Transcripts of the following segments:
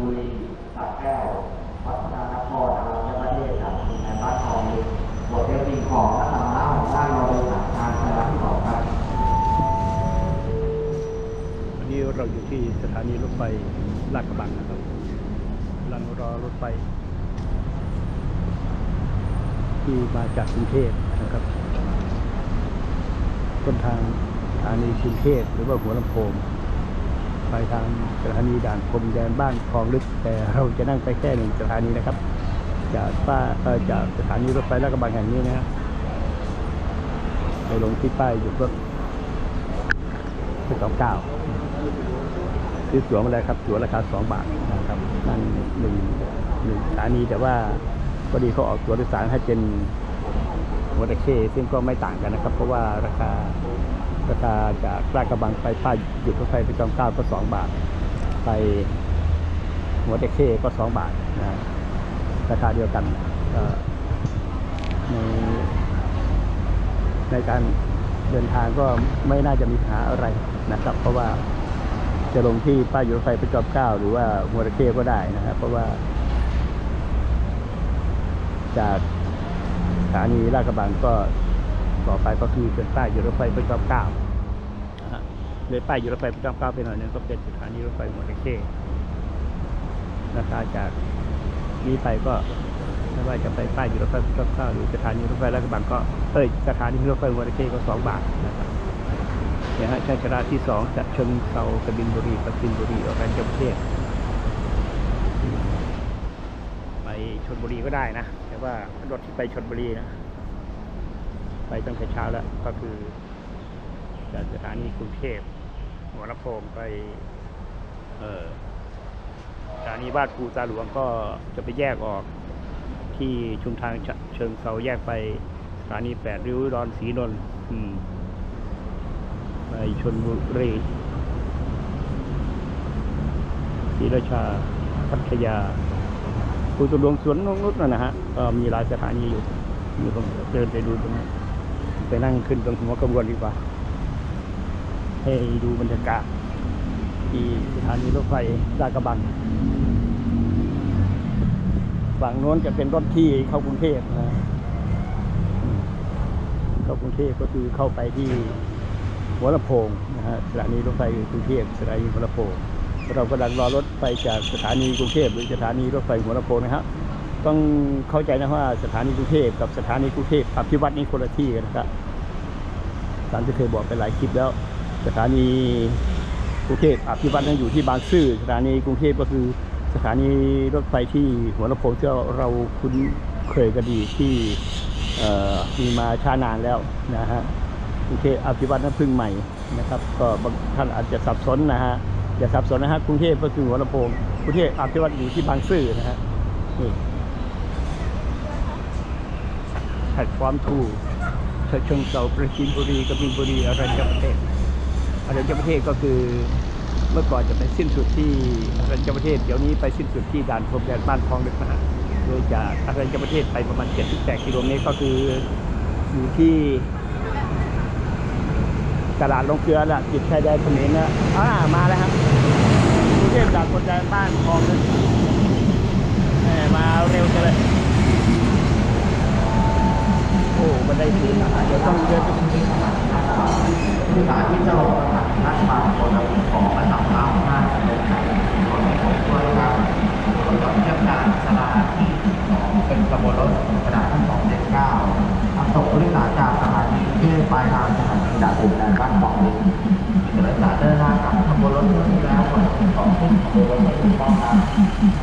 บุรีสระแก้ววัฒนานครอารัญญประเทศครับในบ้านทองมีบทเรียนสิ่งของและธรรมะของด้านเราเลยทางคณะที่สองครับวันนี้เราอยู่ที่สถานีรถไฟลาดกระบังนะครับกำลังรอรถไฟที่มาจากกรุงเทพนะครับ ต้นทางสถานีกรุงเทพหรือว่าหัวลำโพง ไปทางสถานีด่านพรมแดนบ้านคลองลึก แต่เราจะนั่งไปแค่หนึ่งสถานีนะครับ จากป้าจากสถานีรถไฟลาดกระบังแห่งนี้นะครับไปลงที่ป้ายหยุดรถที่สองเก้าซื้อตั๋วมาแล้วครับตั๋วราคาสองบาทนะครับนั่งหนึ่งหนึ่งสถานีแต่ว่าพอดีเขาออกตั๋วโดยสารให้เป็นหัวตะเข้ซึ่งก็ไม่ต่างกันนะครับ เพราะว่าราคา ราคาจากลาดกระบังไปป้ายหยุดรถไฟไปจอมเกล้าก็สองบาท ไปหัวตะเข้ก็สองบาทนะราคาเดียวกันในในการเดินทางก็ไม่น่าจะมีปัญหาอะไรนะครับ เพราะว่าจะลงที่ป้ายรถไฟประจอมเกล้าหรือว่าหัวระเข้ก็ได้นะครับ เพราะว่า จากสถานีลาดกระบังก็ ต่อไปก็คือเป็นป้ายรถไฟประจอมเกล้านะฮะเลยป้ายรถไฟประจอมเกล้าไปหน่อยนึงก็เป็นสถานีรถไฟหัวระเข้ราคาจากนี้ไปก็ไม่ว่าจะไปป้ายรถไฟประจอมเกล้าหรือสถานีรถไฟลาดกระบังก็เอ้ยสถานีรถไฟหัวระเข้ก็สองบาทนะครับเนี่ยฮะชัยชนะที่สองจากเชิงเซากบินบุรีปราจินบุรีออกกันจประเทศไปชนบุรีก็ได้นะ แต่ว่ารถที่ไปชนบุรีนะ ไปตั้งแต่เช้าแล้ว ก็คือจากสถานีกรุงเทพหัวลำโพงไปเออสถานีบ้านภูตาหลวงก็จะไปแยกออกที่ชุมทางเชิงเซาแยกไปสถานีแปดริ้วดอนสีนนท์ไปชนบุรีศรีราชาพัทยาภูตะหลวงสวนนงนุษย์นั่นนะฮะก็มีหลายสถานีอยู่มีผมเดินไปดูตรงนั้น ไปนั่งขึ้นตรงหัวกระบวนดีกว่า ให้ดูบรรยากาศ ที่สถานีรถไฟลาดกระบังฝั่งโน้นจะเป็นรถที่เข้ากรุงเทพนะเข้ากรุงเทพก็คือเข้าไปที่หัวลำโพงนะฮะสถานีรถไฟกรุงเทพสถานีหัวลำโพงเรากำลังรอรถไฟจากสถานีกรุงเทพหรือสถานีรถไฟหัวลำโพงนะฮะ ต้องเข้าใจนะว่าสถานีกรุงเทพกับสถานีกรุงเทพอภิวัตนี่คนละที่กันนะครับสารจะเคยบอกไปหลายคลิปแล้ว สถานีกรุงเทพอภิวัตนั้นอยู่ที่บางซื่อสถานีกรุงเทพก็คือสถานีรถไฟที่หัวลำโพงที่เราคุ้นเคยกันดีที่มีมาช้านานแล้วนะฮะกรุงเทพอภิวัตนั้นเพึ่งใหม่นะครับ ก็บางท่านอาจจะสับสนนะฮะอย่าสับสนนะฮะกรุงเทพก็คือหัวลำโพงกรุงเทพอภิวัตอยู่ที่บางซื่อนะฮะนี่แพ ลตฟอร์มทูฉะเชิงเทราประจินบุรีกบินบุรีอรัญญประเทศอรัญญประเทศก็คือเมื่อก่อนจะไปสิ้นสุดที่อรัญญประเทศเดี๋ยวนี้ไปสิ้นสุดที่ด่านพรมแดนบ้านคลองลึกนะฮะโดยจากอรัญญประเทศไปประมาณ 78 กิโลเมตรก็คืออยู่ที่ตลาดลงเกลือละติดชายแดนเขมรนะอ่ามาแล้วครับกรุงเทพจากคนแดนบ้านคลองเลยแหมาเร็วเลย อ้บันไดสูงนะเดี๋ยวต้องเดินไปผู้สารที่จะลงสถานีราชบังคนละของมาสามเก้าห้าเป็นคนของตัวครับคนก่อนเทียบการสลาที่สองเป็นกระบวนรถกระดาษที่สองเจ็ดเก้าทำส่งผู้โดยสารจากสถานีที่ปลายทางสถานีดานอุ่นแดนบ้านของลิงมีผู้โดยสารเดินทางกลับขบวนรถที่แล้วคนของขึ้นขบวนรถไม่ถูกต้องนร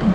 ก็